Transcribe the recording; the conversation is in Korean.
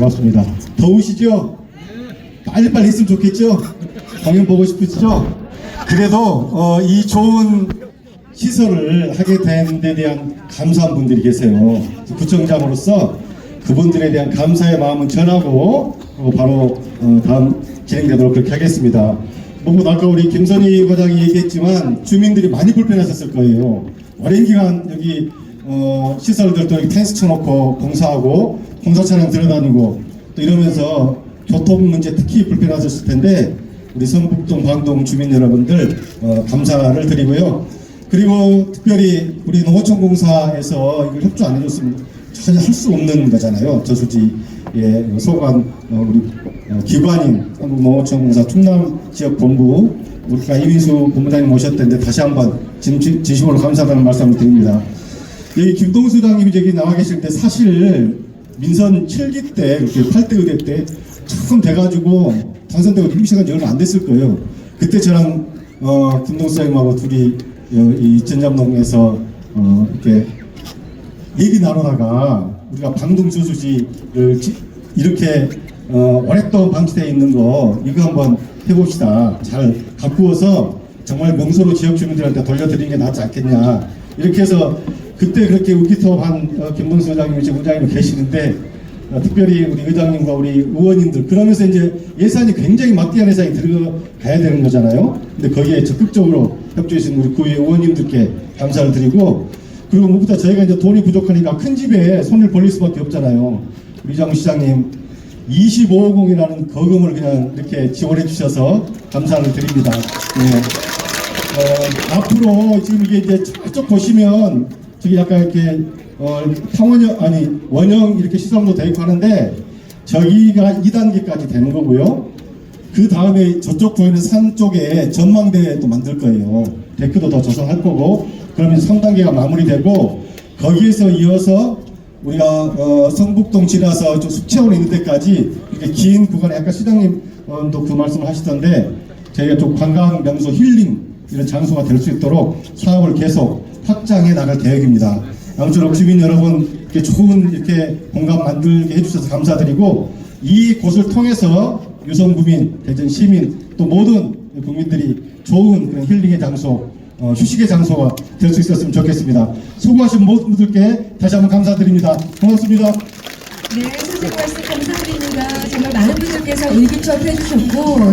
반갑습니다. 더우시죠? 빨리빨리 있으면 좋겠죠? 공연 보고 싶으시죠? 그래도 어, 이 좋은 시설을 하게 된 데 대한 감사한 분들이 계세요. 구청장으로서 그분들에 대한 감사의 마음은 전하고 어, 바로 어, 다음 진행되도록 그렇게 하겠습니다. 뭐고 아까 우리 김선희 과장이 얘기했지만 주민들이 많이 불편하셨을 거예요. 오랜 기간 여기 어, 시설들도 여기 텐스 쳐놓고 공사하고 공사 차량 들어다니고 또 이러면서 교통 문제 특히 불편하셨을 텐데 우리 성북동 방동 주민 여러분들 어, 감사를 드리고요. 그리고 특별히 우리 농어촌 공사에서 이걸 협조 안 해줬으면 전혀 할 수 없는 거잖아요. 저수지에 소관 어, 우리 어, 기관인 한국농어촌공사 충남 지역 본부 우리가 이민수 본부장님 모셨던데 다시 한번 진, 진- 진심으로 감사하다는 말씀을 드립니다. 여기 김동수 장님이 저기 나와 계실 때 사실 민선 7기 때 이렇게 8대 의대 때 처음 돼가지고 당선되고 임시간 얼마 안 됐을 거예요. 그때 저랑 어, 김동수 장님하고 둘이 어, 이 전잠동에서 어, 이렇게 얘기 나누다가 우리가 방동 저수지를 지- 이렇게 어, 오랫동안 방치되어 있는 거 이거 한번 해봅시다. 잘 가꾸어서 정말 명소로 지역 주민들한테 돌려드리는 게 낫지 않겠냐. 이렇게 해서 그때 그렇게 의기투합한 어, 김동수 의장님이 지금 의장님 계시는데 어, 특별히 우리 의장님과 우리 의원님들 그러면서 이제 예산이 굉장히 막대한 예산이 들어가야 되는 거잖아요. 근데 거기에 적극적으로 협조해 주신 우리 구의 의원님들께 감사를 드리고 그리고 무엇보다 저희가 이제 돈이 부족하니까 큰 집에 손을 벌릴 수밖에 없잖아요. 우리 장 시장님 2550이라는 거금을 그냥 이렇게 지원해 주셔서 감사를 드립니다. 예. 어, 앞으로 지금 이게 이제 저쪽 보시면 저기 약간 이렇게 어, 탕원형 아니 원형 이렇게 시설도 되어 있고 하는데 저기가 2단계까지 되는 거고요. 그 다음에 저쪽 보이는 산 쪽에 전망대도 만들 거예요. 데크도 더 조성할 거고 그러면 3단계가 마무리되고 거기에서 이어서 우리가 어, 성북동 지나서 저 숙채원 있는 데까지 이렇게 긴 구간에 아까 시장님도 그 말씀을 하시던데 저희가 좀 관광 명소 힐링 이런 장소가 될 수 있도록 사업을 계속 확장해 나갈 계획입니다. 아무쪼록 주민 여러분 이렇게 좋은 이렇게 공간 만들게 해주셔서 감사드리고 이 곳을 통해서 유성구민, 대전 시민 또 모든 국민들이 좋은 그런 힐링의 장소, 어, 휴식의 장소가 될 수 있었으면 좋겠습니다. 수고하신 모든 분들께 다시 한번 감사드립니다. 고맙습니다. 네, 선생님 말씀 감사드립니다. 정말 많은 분들께서 의기투합 해 주셨고 또